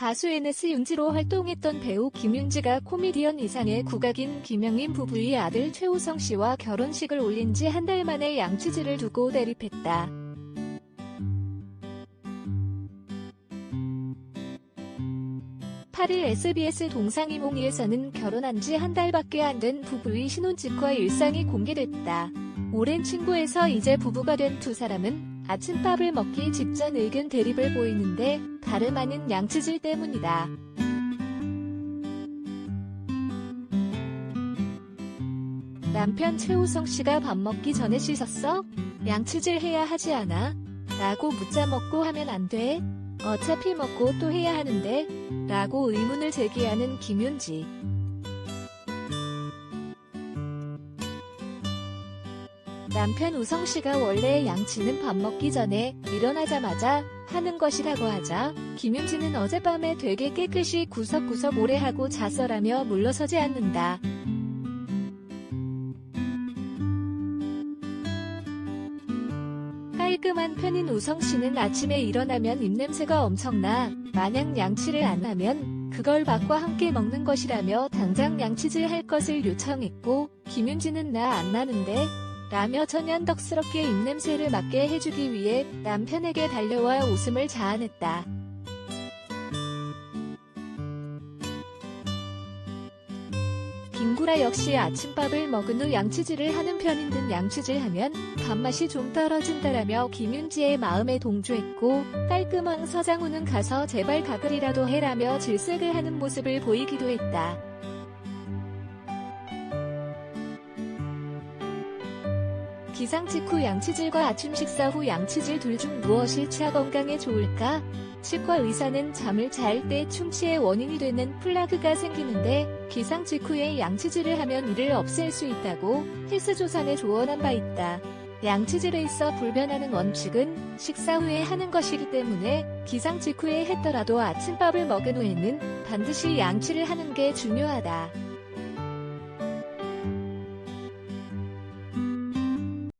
가수 NS 윤지로 활동했던 배우 김윤지가 코미디언 이상의 국악인 김영림 부부의 아들 최우성 씨와 결혼식을 올린 지 한 달 만에 양치질을 두고 대립했다. 8일 SBS 동상이몽이에서는 결혼한 지 한 달밖에 안 된 부부의 신혼집과 일상이 공개됐다. 오랜 친구에서 이제 부부가 된 두 사람은 아침밥을 먹기 직전 의견 대립을 보이는데 다름 아닌 양치질 때문이다. 남편 최우성 씨가 밥 먹기 전에 씻었어? 양치질 해야 하지 않아? 라고 묻자 먹고 하면 안 돼? 어차피 먹고 또 해야 하는데? 라고 의문을 제기하는 김윤지. 남편 우성 씨가 원래 양치는 밥 먹기 전에 일어나자마자 하는 것이라고 하자 김윤지는 어젯밤에 되게 깨끗이 구석구석 오래 하고 잤어라며 물러서지 않는다. 깔끔한 편인 우성 씨는 아침에 일어나면 입냄새가 엄청나 마냥 양치를 안 하면 그걸 밥과 함께 먹는 것이라며 당장 양치질 할 것을 요청했고 김윤지는 나 안 나는데 라며 천연덕스럽게 입냄새를 맡게 해주기 위해 남편에게 달려와 웃음을 자아냈다. 김구라 역시 아침밥을 먹은 후 양치질을 하는 편인 듯 양치질하면 밥맛이 좀 떨어진다라며 김윤지의 마음에 동조했고 깔끔한 서장훈은 가서 제발 가글이라도 해라며 질색을 하는 모습을 보이기도 했다. 기상 직후 양치질과 아침 식사 후 양치질 둘 중 무엇이 치아 건강에 좋을까? 치과 의사는 잠을 잘 때 충치의 원인이 되는 플라그가 생기는데 기상 직후에 양치질을 하면 이를 없앨 수 있다고 헬스조선에 조언한 바 있다. 양치질에 있어 불변하는 원칙은 식사 후에 하는 것이기 때문에 기상 직후에 했더라도 아침밥을 먹은 후에는 반드시 양치를 하는 게 중요하다.